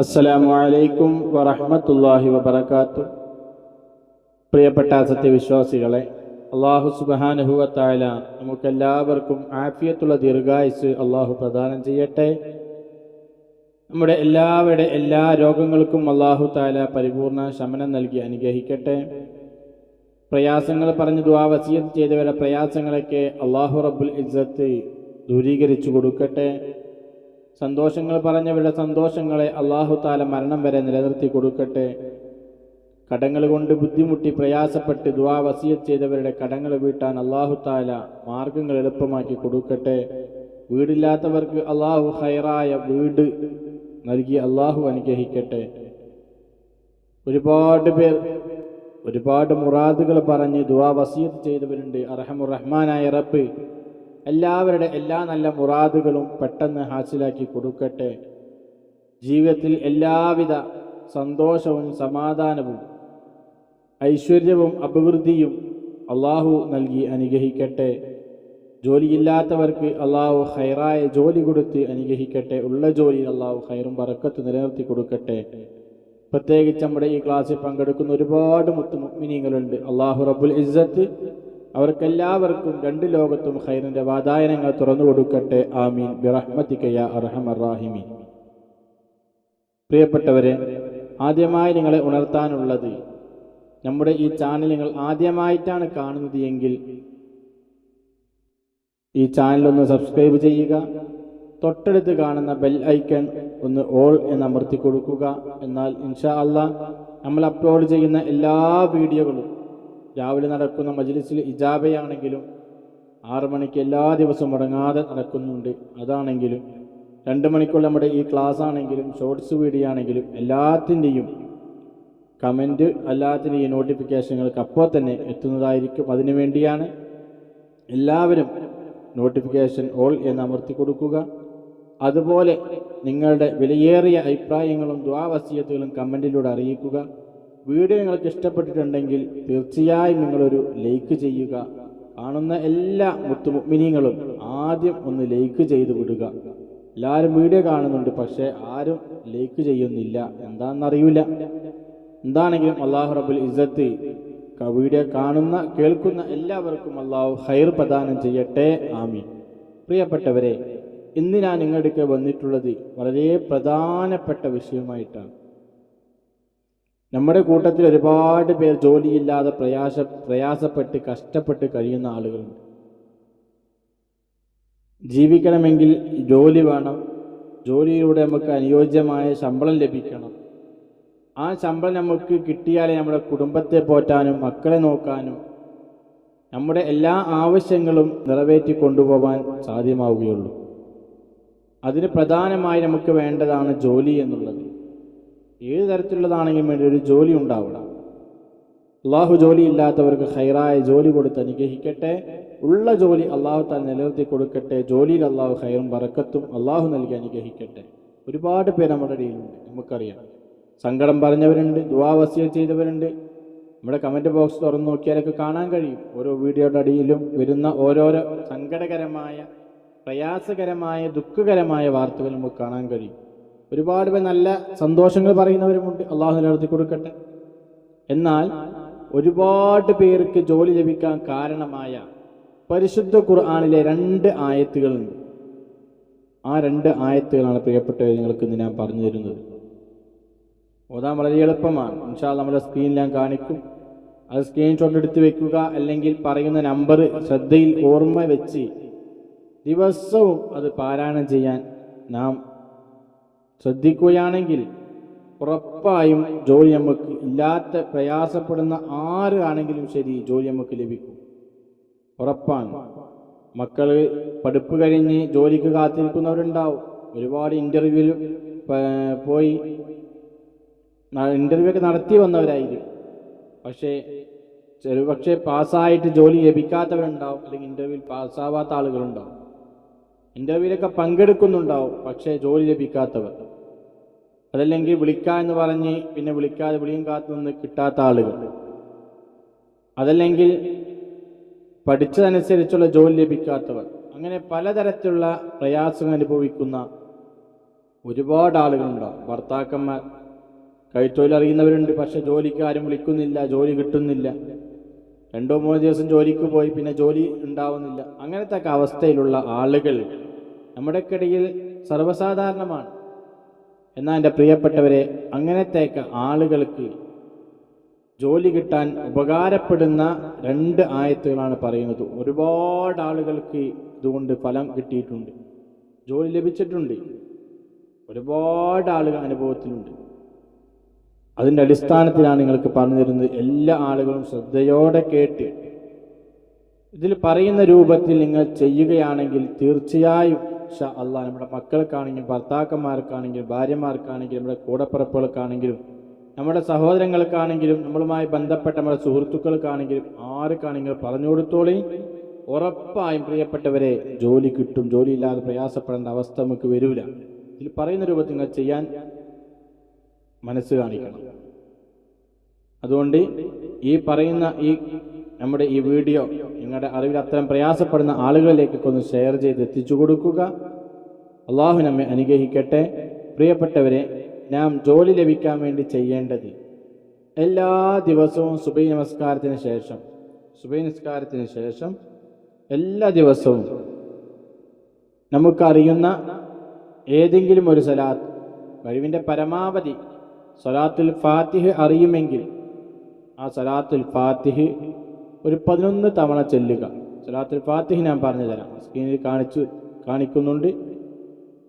അസ്സലാമു അലൈക്കും വറഹ്മത്തുള്ളാഹി വബറകാത്തു. പ്രിയപ്പെട്ട സത്യവിശ്വാസികളെ അള്ളാഹു സുബാനുഹുവത്തായ നമുക്കെല്ലാവർക്കും ആഫിയത്തുള്ള ദീർഘായുസ് അള്ളാഹു പ്രദാനം ചെയ്യട്ടെ. നമ്മുടെ എല്ലാവരുടെ എല്ലാ രോഗങ്ങൾക്കും അള്ളാഹു താല പരിപൂർണ ശമനം നൽകി അനുഗ്രഹിക്കട്ടെ. പ്രയാസങ്ങൾ പറഞ്ഞ് ദ്വാവസീയത്ത് ചെയ്തവരുടെ പ്രയാസങ്ങളൊക്കെ അള്ളാഹു റബ്ബുൽ ഇസ്സത്ത് ദൂരീകരിച്ചു കൊടുക്കട്ടെ. സന്തോഷങ്ങൾ പറഞ്ഞവരുടെ സന്തോഷങ്ങളെ അള്ളാഹു താല മരണം വരെ നിലനിർത്തി കൊടുക്കട്ടെ. കടങ്ങൾ കൊണ്ട് ബുദ്ധിമുട്ടി പ്രയാസപ്പെട്ട് ദുവാ വസീയത്ത് ചെയ്തവരുടെ കടങ്ങൾ വീട്ടാൻ അള്ളാഹു താല മാർഗങ്ങൾ എളുപ്പമാക്കി കൊടുക്കട്ടെ. വീടില്ലാത്തവർക്ക് അള്ളാഹു ഹൈറായ വീട് നൽകി അള്ളാഹു അനുഗ്രഹിക്കട്ടെ. ഒരുപാട് പേർ ഒരുപാട് മുറാദുകൾ പറഞ്ഞ് ദുവാ വസീത് ചെയ്തവരുണ്ട്. അറഹമുറഹ്മാനായ റബ്ബ് എല്ലാവരുടെ എല്ലാ നല്ല മുറാദുകളും പെട്ടെന്ന് ഹാസിലാക്കി കൊടുക്കട്ടെ. ജീവിതത്തിൽ എല്ലാവിധ സന്തോഷവും സമാധാനവും ഐശ്വര്യവും അഭിവൃദ്ധിയും അള്ളാഹു നൽകി അനുഗ്രഹിക്കട്ടെ. ജോലിയില്ലാത്തവർക്ക് അള്ളാഹു ഹൈറായ ജോലി കൊടുത്ത് അനുഗ്രഹിക്കട്ടെ. ഉള്ള ജോലിയിൽ അള്ളാഹു ഹൈറും പറക്കത്ത് നിലനിർത്തി കൊടുക്കട്ടെ. പ്രത്യേകിച്ച് നമ്മുടെ ഈ ക്ലാസ്സിൽ പങ്കെടുക്കുന്ന ഒരുപാട് മുത്തു മുഗ്മിനീങ്ങളുണ്ട് അള്ളാഹു റബുൽ ഇസ്സത്ത് അവർക്കെല്ലാവർക്കും രണ്ട് ലോകത്തും ഹൈറിന്റെ വാതായനങ്ങൾ തുറന്നു കൊടുക്കട്ടെ. ആമീൻ. ബിറഹ്മത്തിക്കയ അർഹമറാഹിമീൻ പ്രിയപ്പെട്ടവരെ ആദ്യമായി നിങ്ങളെ ഉണർത്താനുള്ളത് നമ്മുടെ ഈ ചാനൽ നിങ്ങൾ ആദ്യമായിട്ടാണ് കാണുന്നത് എങ്കിൽ ഈ ചാനൽ ഒന്ന് സബ്സ്ക്രൈബ് ചെയ്യുക തൊട്ടടുത്ത് കാണുന്ന ബെൽ ഐക്കൺ ഒന്ന് ഓൾ എന്ന് അമർത്തി കൊടുക്കുക. എന്നാൽ ഇൻഷാ അല്ല നമ്മൾ അപ്ലോഡ് ചെയ്യുന്ന എല്ലാ വീഡിയോകളും രാവിലെ നടക്കുന്ന മജ്ലിസിൽ ഇജാബയാണെങ്കിലും ആറ് മണിക്ക് എല്ലാ ദിവസവും മുടങ്ങാതെ നടക്കുന്നുണ്ട്. അതാണെങ്കിലും രണ്ട് മണിക്കുള്ള നമ്മുടെ ഈ ക്ലാസ് ആണെങ്കിലും ഷോർട്സ് വീഡിയോ ആണെങ്കിലും എല്ലാത്തിന്റെയും കമന്റ് ഈ നോട്ടിഫിക്കേഷനുകൾക്ക് അപ്പോൾ തന്നെ എത്തുന്നതായിരിക്കും. അതിനു വേണ്ടിയാണ് എല്ലാവരും നോട്ടിഫിക്കേഷൻ ഓൾ എന്ന് അമർത്തി കൊടുക്കുക. അതുപോലെ നിങ്ങളുടെ വിലയേറിയ അഭിപ്രായങ്ങളും ദ്വാവസീയത്തുകളും കമന്റിലൂടെ അറിയിക്കുക. വീഡിയോ നിങ്ങൾക്ക് ഇഷ്ടപ്പെട്ടിട്ടുണ്ടെങ്കിൽ തീർച്ചയായും നിങ്ങളൊരു ലൈക്ക് ചെയ്യുക. കാണുന്ന എല്ലാ മുത്തുമിനിങ്ങളും ആദ്യം ഒന്ന് ലൈക്ക് ചെയ്ത് വിടുക. എല്ലാവരും വീഡിയോ കാണുന്നുണ്ട് പക്ഷേ ആരും ലൈക്ക് ചെയ്യുന്നില്ല. എന്താണെന്നറിയില്ല എന്താണെങ്കിലും അള്ളാഹു റബുൽ ഇസത്ത് വീഡിയോ കാണുന്ന കേൾക്കുന്ന എല്ലാവർക്കും അള്ളാഹു ഹൈർ പ്രദാനം ചെയ്യട്ടെ. ആമി പ്രിയപ്പെട്ടവരെ ഇന്ന് ഞാൻ നിങ്ങളുടെ വന്നിട്ടുള്ളത് വളരെ പ്രധാനപ്പെട്ട വിഷയമായിട്ടാണ്. നമ്മുടെ കൂട്ടത്തിൽ ഒരുപാട് പേർ ജോലിയില്ലാതെ പ്രയാസ പ്രയാസപ്പെട്ട് കഷ്ടപ്പെട്ട് കഴിയുന്ന ആളുകളുണ്ട്. ജീവിക്കണമെങ്കിൽ ജോലി വേണം. ജോലിയിലൂടെ നമുക്ക് അനുയോജ്യമായ ശമ്പളം ലഭിക്കണം. ആ ശമ്പളം നമുക്ക് കിട്ടിയാലേ നമ്മുടെ കുടുംബത്തെ പോറ്റാനും മക്കളെ നോക്കാനും നമ്മുടെ എല്ലാ ആവശ്യങ്ങളും നിറവേറ്റി കൊണ്ടുപോകാൻ സാധ്യമാവുകയുള്ളൂ. അതിന് പ്രധാനമായി നമുക്ക് വേണ്ടതാണ് ജോലി എന്നുള്ളത്. ഏത് തരത്തിലുള്ളതാണെങ്കിലും വേണ്ടി ഒരു ജോലി ഉണ്ടാവണം അള്ളാഹു ജോലി ഇല്ലാത്തവർക്ക് ഹൈറായ ജോലി കൊടുത്ത് അനുഗ്രഹിക്കട്ടെ. ഉള്ള ജോലി അള്ളാഹു താൻ നിലനിർത്തി കൊടുക്കട്ടെ. ജോലിയിൽ അള്ളാഹു ഹൈറും പറക്കത്തും അള്ളാഹു നൽകി അനുഗ്രഹിക്കട്ടെ. ഒരുപാട് പേര് നമ്മുടെ ഇടയിലുണ്ട്. നമുക്കറിയാം. സങ്കടം പറഞ്ഞവരുണ്ട് ദുവാവസ്യ ചെയ്തവരുണ്ട്. നമ്മുടെ കമന്റ് ബോക്സ് തുറന്നു നോക്കിയാലൊക്കെ കാണാൻ കഴിയും. ഓരോ വീഡിയോയുടെ അടിയിലും വരുന്ന ഓരോരോ സങ്കടകരമായ പ്രയാസകരമായ ദുഃഖകരമായ വാർത്തകൾ നമുക്ക് കാണാൻ കഴിയും. ഒരുപാട് പേർ നല്ല സന്തോഷങ്ങൾ പറയുന്നവരുമുണ്ട്. അള്ളാഹു നിലനിർത്തി കൊടുക്കട്ടെ. എന്നാൽ ഒരുപാട് പേർക്ക് ജോലി ലഭിക്കാൻ കാരണമായ പരിശുദ്ധ ഖുർആാനിലെ രണ്ട് ആയത്തുകളുണ്ട്. ആ രണ്ട് ആയത്തുകളാണ് പ്രിയപ്പെട്ടവർ നിങ്ങൾക്ക് ഇന്ന് ഞാൻ പറഞ്ഞു തരുന്നത്. ഓതാൻ വളരെ എളുപ്പമാണ്. ഇൻഷാ നമ്മുടെ സ്ക്രീനിൽ ഞാൻ കാണിക്കും. അത് സ്ക്രീൻഷോട്ട് എടുത്ത് വെക്കുക. അല്ലെങ്കിൽ പറയുന്ന നമ്പർ ശ്രദ്ധയിൽ ഓർമ്മ വെച്ച് ദിവസവും അത് പാരായണം ചെയ്യാൻ നാം ശ്രദ്ധിക്കുകയാണെങ്കിൽ ഉറപ്പായും ജോലി നമുക്ക് ഇല്ലാത്ത പ്രയാസപ്പെടുന്ന ആര് ആണെങ്കിലും ശരി ജോലി നമുക്ക് ലഭിക്കും. ഉറപ്പാണ്. മക്കൾ പഠിപ്പ് കഴിഞ്ഞ് ജോലിക്ക് കാത്തിരിക്കുന്നവരുണ്ടാവും. ഒരുപാട് ഇന്റർവ്യൂവിൽ പോയി ഇന്റർവ്യൂ ഒക്കെ നടത്തി വന്നവരായിരിക്കും. പക്ഷേ ചെറുപക്ഷെ പാസ്സായിട്ട് ജോലി ലഭിക്കാത്തവരുണ്ടാവും. അല്ലെങ്കിൽ ഇന്റർവ്യൂവിൽ പാസ്സാവാത്ത ആളുകളുണ്ടാവും. ഇന്റർവ്യൂവിലൊക്കെ പങ്കെടുക്കുന്നുണ്ടാവും. പക്ഷേ ജോലി ലഭിക്കാത്തവർ. അതല്ലെങ്കിൽ വിളിക്കുക എന്ന് പറഞ്ഞ് പിന്നെ വിളിക്കാതെ വിളിയും കാത്തു നിന്ന് കിട്ടാത്ത ആളുകൾ. അതല്ലെങ്കിൽ പഠിച്ചതനുസരിച്ചുള്ള ജോലി ലഭിക്കാത്തവർ. അങ്ങനെ പലതരത്തിലുള്ള പ്രയാസങ്ങൾ അനുഭവിക്കുന്ന ഒരുപാട് ആളുകളുണ്ടാവും. ഭർത്താക്കന്മാർ കൈത്തൊഴിൽ അറിയുന്നവരുണ്ട് പക്ഷെ ജോലിക്ക് ആരും വിളിക്കുന്നില്ല ജോലി കിട്ടുന്നില്ല. രണ്ടോ മൂന്നോ ദിവസം ജോലിക്ക് പോയി പിന്നെ ജോലി ഉണ്ടാവുന്നില്ല. അങ്ങനത്തെ അവസ്ഥയിലുള്ള ആളുകൾ നമ്മുടെക്കിടയിൽ സർവസാധാരണമാണ്. എന്നാൽ എന്റെ പ്രിയപ്പെട്ടവരെ അങ്ങനത്തെയൊക്കെ ആളുകൾക്ക് ജോലി കിട്ടാൻ ഉപകാരപ്പെടുന്ന രണ്ട് ആയത്തുകളാണ് പറയുന്നത്. ഒരുപാട് ആളുകൾക്ക് ഇതുകൊണ്ട് ഫലം കിട്ടിയിട്ടുണ്ട്. ജോലി ലഭിച്ചിട്ടുണ്ട്. ഒരുപാട് ആളുകൾ അനുഭവത്തിലുണ്ട്. അതിന്റെ അടിസ്ഥാനത്തിലാണ് നിങ്ങൾക്ക് പറഞ്ഞു തരുന്നത്. എല്ലാ ആളുകളും ശ്രദ്ധയോടെ കേട്ട് ഇതിൽ പറയുന്ന രൂപത്തിൽ നിങ്ങൾ ചെയ്യുകയാണെങ്കിൽ തീർച്ചയായും അള്ളാഹ് നമ്മുടെ മക്കൾക്കാണെങ്കിലും ഭർത്താക്കന്മാർക്കാണെങ്കിലും ഭാര്യമാർക്കാണെങ്കിലും നമ്മുടെ കൂടപ്പിറപ്പുകൾക്കാണെങ്കിലും നമ്മുടെ സഹോദരങ്ങൾക്കാണെങ്കിലും നമ്മളുമായി ബന്ധപ്പെട്ട നമ്മുടെ സുഹൃത്തുക്കൾക്കാണെങ്കിലും ആർക്കാണെങ്കിലും പറഞ്ഞു കൊടുത്തോളി. ഉറപ്പായും പ്രിയപ്പെട്ടവരെ ജോലി കിട്ടും ജോലി ഇല്ലാതെ പ്രയാസപ്പെടേണ്ട അവസ്ഥ നമുക്ക് വരൂല. ഇതിൽ പറയുന്ന രൂപത്തിൽ നിങ്ങൾ ചെയ്യാൻ മനസ്സ് കാണിക്കണം. അതുകൊണ്ട് ഈ പറയുന്ന ഈ നമ്മുടെ ഈ വീഡിയോ നിങ്ങളുടെ അറിവിൽ അത്തരം പ്രയാസപ്പെടുന്ന ആളുകളിലേക്കൊക്കെ ഒന്ന് ഷെയർ ചെയ്ത് എത്തിച്ചു കൊടുക്കുക. അള്ളാഹു നമ്മെ അനുഗ്രഹിക്കട്ടെ. പ്രിയപ്പെട്ടവരെ നാം ജോലി ലഭിക്കാൻ വേണ്ടി ചെയ്യേണ്ടത് എല്ലാ ദിവസവും സുബൈ നമസ്കാരത്തിന് ശേഷം സുബൈ നമസ്കാരത്തിന് ശേഷം എല്ലാ ദിവസവും നമുക്കറിയുന്ന ഏതെങ്കിലും ഒരു സലാത്ത് കഴിവിന്റെ പരമാവധി സലാത്തുൽ ഫാത്തിഹ് അറിയുമെങ്കിൽ ആ സലാത്തുൽ ഫാത്തിഹ് ഒരു പതിനൊന്ന് തവണ ചൊല്ലുക. സലാത്തുൽ ഫാത്തിഹ് ഞാൻ പറഞ്ഞു തരാം സ്ക്രീനിൽ കാണിച്ചു കാണിക്കുന്നുണ്ട്.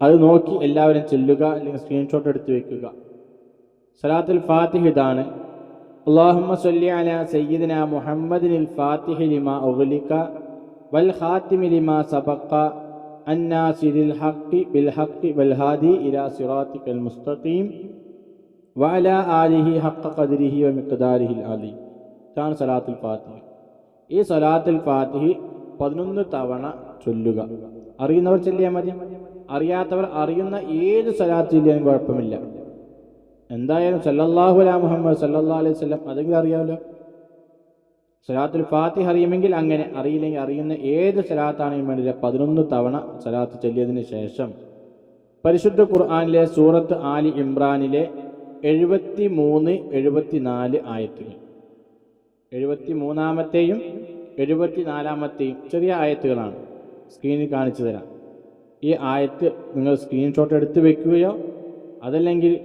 അത് നോക്കി എല്ലാവരും ചൊല്ലുക അല്ലെങ്കിൽ സ്ക്രീൻഷോട്ട് എടുത്ത് വെക്കുക. സലാത്തുൽ ഫാത്തിഹ ഇതാണ്. അള്ളാഹുമ്മ സല്ലി അല സയ്യിദിന മുഹമ്മദിനിൽ ഫാത്തിഹി ലിമ ഒഗലിക്ക വൽ ഖാത്തിമി ലിമ സബക്ക അന്നാസിരിൽ ഹഖി ബിൽ ഹഖി വൽ ഹാദി ഇലാ സിറാത്തിക്കൽ മുസ്തഖീം വഅല ആലിഹി ഹഖ ഖദ്രിഹി വ മിഖ്ദാരിഹിൽ അലി. ഇതാണ് സലാത്തുൽ ഫാത്തിഹ്. ഈ സ്വലാത്തിൽ ഫാത്തിഹി പതിനൊന്ന് തവണ ചൊല്ലുക. അറിയുന്നവർ ചൊല്ലിയാൽ മതി. അറിയാത്തവർ അറിയുന്ന ഏത് സ്വലാത്ത് ചൊല്ലിയാലും കുഴപ്പമില്ല. എന്തായാലും സല്ലല്ലാഹു അലാ മുഹമ്മദ് സല്ലല്ലാഹു അലൈഹി വസല്ലം അതെങ്കിലും അറിയാമല്ലോ സലാത്തുൽ ഫാത്തിഹ് അറിയുമെങ്കിൽ അങ്ങനെ അറിയില്ലെങ്കിൽ അറിയുന്ന ഏത് സലാത്താണെങ്കിലും വേണ്ടില്ല പതിനൊന്ന് തവണ സലാത്ത് ചൊല്ലിയതിന് ശേഷം? പരിശുദ്ധ ഖുർആാനിലെ സൂറത്ത് ആലി ഇമ്രാനിലെ എഴുപത്തി മൂന്ന് എഴുപത്തിനാല് ആയത്തുകൾ. എഴുപത്തി മൂന്നാമത്തെയും എഴുപത്തി നാലാമത്തെയും ചെറിയ ആയത്തുകളാണ്. സ്ക്രീനിൽ കാണിച്ചു തരാം. ഈ ആയത്ത് നിങ്ങൾ സ്ക്രീൻഷോട്ട് എടുത്ത് വെക്കുകയോ അതല്ലെങ്കിൽ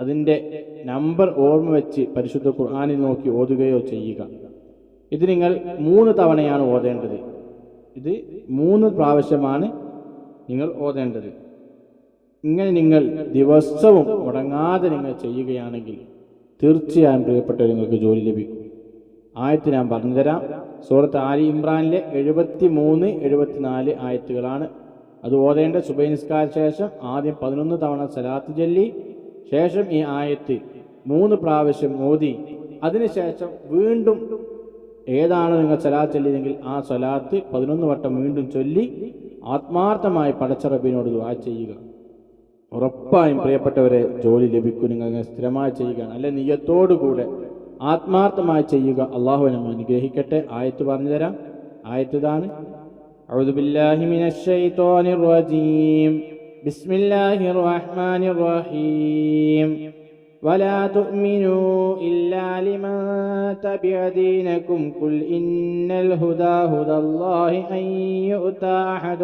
അതിന്റെ നമ്പർ ഓർമ്മ വെച്ച് പരിശുദ്ധ ഖുർആാനിൽ നോക്കി ഓതുകയോ ചെയ്യുക. ഇത് നിങ്ങൾ മൂന്ന് തവണയാണ് ഓതേണ്ടത്. ഇത് മൂന്ന് പ്രാവശ്യമാണ് നിങ്ങൾ ഓതേണ്ടത്. ഇങ്ങനെ നിങ്ങൾ ദിവസവും മുടങ്ങാതെ നിങ്ങൾ ചെയ്യുകയാണെങ്കിൽ തീർച്ചയായും പ്രിയപ്പെട്ട നിങ്ങൾക്ക് ജോലി ലഭിക്കും. ആയത്ത് ഞാൻ പറഞ്ഞുതരാം. സൂറത്ത് ആലി ഇമ്രാനിലെ എഴുപത്തി മൂന്ന് എഴുപത്തിനാല് ആയത്തുകളാണ്. അത് ഓതേണ്ട സുബൈനിസ്കാര ശേഷം ആദ്യം പതിനൊന്ന് തവണ സലാത്ത് ചൊല്ലി ശേഷം ഈ ആയത്ത് മൂന്ന് പ്രാവശ്യം ഓതി. അതിനുശേഷം വീണ്ടും ഏതാണ് നിങ്ങൾ സലാത്ത് ചൊല്ലിയതെങ്കിൽ ആ സലാത്ത് പതിനൊന്ന് വട്ടം വീണ്ടും ചൊല്ലി ആത്മാർത്ഥമായി പടച്ചറബിനോട് ദുവാ ചെയ്യുക. ഉറപ്പായും പ്രിയപ്പെട്ടവരെ ജോലി ലഭിക്കും നിങ്ങൾ സ്ഥിരമായി ചെയ്യുകയാണ് അല്ലെ നിയത്തോടുകൂടെ ആത്മാർത്ഥമായി ചെയ്യുക അള്ളാഹു നമ്മെ അനുഗ്രഹിക്കട്ടെ ആയത്ത് പറഞ്ഞു തരാം ആയത്ത് ഇതാണ് أعوذ بالله من الشيطان الرجيم بسم الله الرحمن الرحيم ولا تؤمنوا إلا لمن تبع دينكم قل إن الهدى هدى الله أن يؤتى أحد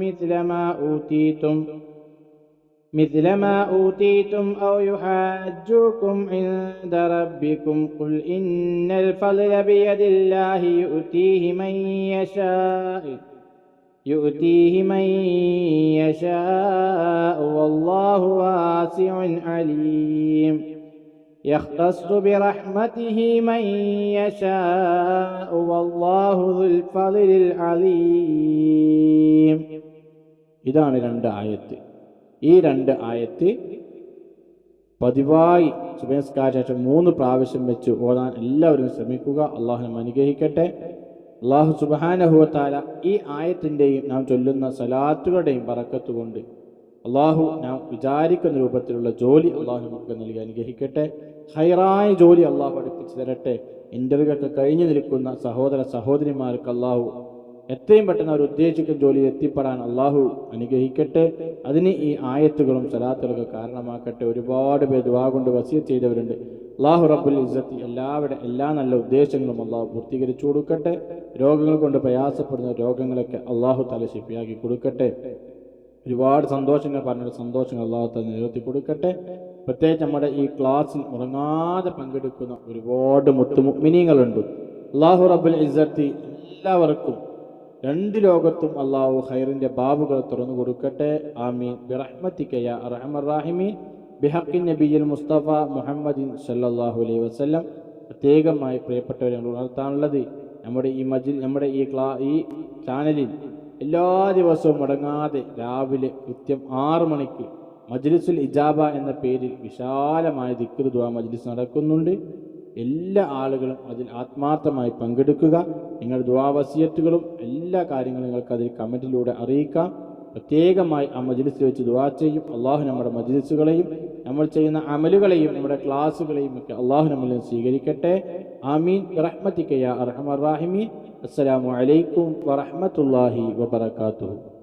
مثل ما أوتيتم مثل ما أوتيتم أو يحاجوكم عند ربكم قل إن الفضل بيد الله يؤتيه من يشاء يؤتيه من يشاء والله واسع عليم. يختص برحمته من يشاء والله ذو الفضل العليم. إذا رمد آيَتِهِ ഈ രണ്ട് ആയത്ത് പതിവായി സുബേസ്കാര ശേഷം മൂന്ന് പ്രാവശ്യം വെച്ച് ഓടാൻ എല്ലാവരും ശ്രമിക്കുക. അള്ളാഹുനെ അനുഗ്രഹിക്കട്ടെ. അള്ളാഹു സുബാനഹുവത്താല ഈ ആയത്തിന്റെയും നാം ചൊല്ലുന്ന സലാത്തുകളുടെയും പറക്കത്ത് കൊണ്ട് അള്ളാഹു നാം വിചാരിക്കുന്ന രൂപത്തിലുള്ള ജോലി അള്ളാഹു നമുക്ക് നൽകി അനുഗ്രഹിക്കട്ടെ. ഹൈറായ ജോലി അള്ളാഹു അടുപ്പിച്ച് തരട്ടെ. ഇന്റർവ്യൂ ഒക്കെ കഴിഞ്ഞു നിൽക്കുന്ന സഹോദര സഹോദരിമാർക്ക് അള്ളാഹു എത്രയും പെട്ടെന്ന് അവർ ഉദ്ദേശിക്കുന്ന ജോലിയിൽ എത്തിപ്പെടാൻ അള്ളാഹു അനുഗ്രഹിക്കട്ടെ. അതിന് ഈ ആയത്തുകളും സലാത്തുകളൊക്കെ കാരണമാക്കട്ടെ. ഒരുപാട് പേർ ദുവാ കൊണ്ട് വസീ ചെയ്തവരുണ്ട്. അള്ളാഹു റബ്ബുൽ ഇസ്സത്തി എല്ലാവരുടെ എല്ലാ നല്ല ഉദ്ദേശങ്ങളും അള്ളാഹു പൂർത്തീകരിച്ചു കൊടുക്കട്ടെ. രോഗങ്ങൾ കൊണ്ട് പ്രയാസപ്പെടുന്ന രോഗങ്ങളൊക്കെ അള്ളാഹു തല ശിപ്പിയാക്കി കൊടുക്കട്ടെ. ഒരുപാട് സന്തോഷങ്ങൾ പറഞ്ഞ സന്തോഷങ്ങൾ അള്ളാഹു തന്നെ നിരത്തി കൊടുക്കട്ടെ. പ്രത്യേകിച്ച് നമ്മുടെ ഈ ക്ലാസ്സിൽ ഉറങ്ങാതെ പങ്കെടുക്കുന്ന ഒരുപാട് മുത്തുമിനിങ്ങളുണ്ട് അള്ളാഹു റബ്ബുൽ ഇസ്സത്തി എല്ലാവർക്കും രണ്ട് ലോകത്തും അള്ളാഹു ഖൈറിന്റെ ബാബുകൾ തുറന്നു കൊടുക്കട്ടെ. ആമീൻ. ബിറഹ്മത്തിക്കയ അറഹമറാഹിമീൻ ബിഹക്കിൻ നബിയിൽ മുസ്തഫ മുഹമ്മദിൻ സല്ലല്ലാഹു അലൈഹി വസല്ലം. പ്രത്യേകമായി പ്രിയപ്പെട്ടവരെ ഉണർത്താനുള്ളത് നമ്മുടെ ഈ മജിൽ നമ്മുടെ ഈ ക്ലാ ഈ ചാനലിൽ എല്ലാ ദിവസവും മുടങ്ങാതെ രാവിലെ കൃത്യം ആറ് മണിക്ക് മജ്ലിസുൽ ഇജാബ എന്ന പേരിൽ വിശാലമായ ദിക്ർ ദുആ മജ്ലിസ് നടക്കുന്നുണ്ട്. എല്ലാ ആളുകളും അതിൽ ആത്മാർത്ഥമായി പങ്കെടുക്കുക. നിങ്ങളുടെ ദുവാവസിയത്തുകളും എല്ലാ കാര്യങ്ങളും നിങ്ങൾക്ക് അതിൽ കമന്റിലൂടെ അറിയിക്കാം. പ്രത്യേകമായി ആ മജിലിസ് വെച്ച് ദുവാ ചെയ്യും. അള്ളാഹു നമ്മുടെ മജിലിസുകളെയും നമ്മൾ ചെയ്യുന്ന അമലുകളെയും നമ്മുടെ ക്ലാസ്സുകളെയും ഒക്കെ അള്ളാഹു നമ്മളിൽ സ്വീകരിക്കട്ടെ. ആമീൻ. റഹ്മത്തിക്കയ അർഹമർ റാഹിമീൻ. അസ്സലാമു അലൈക്കും വറഹ്മത്തുള്ളാഹി വബറകാതുഹു.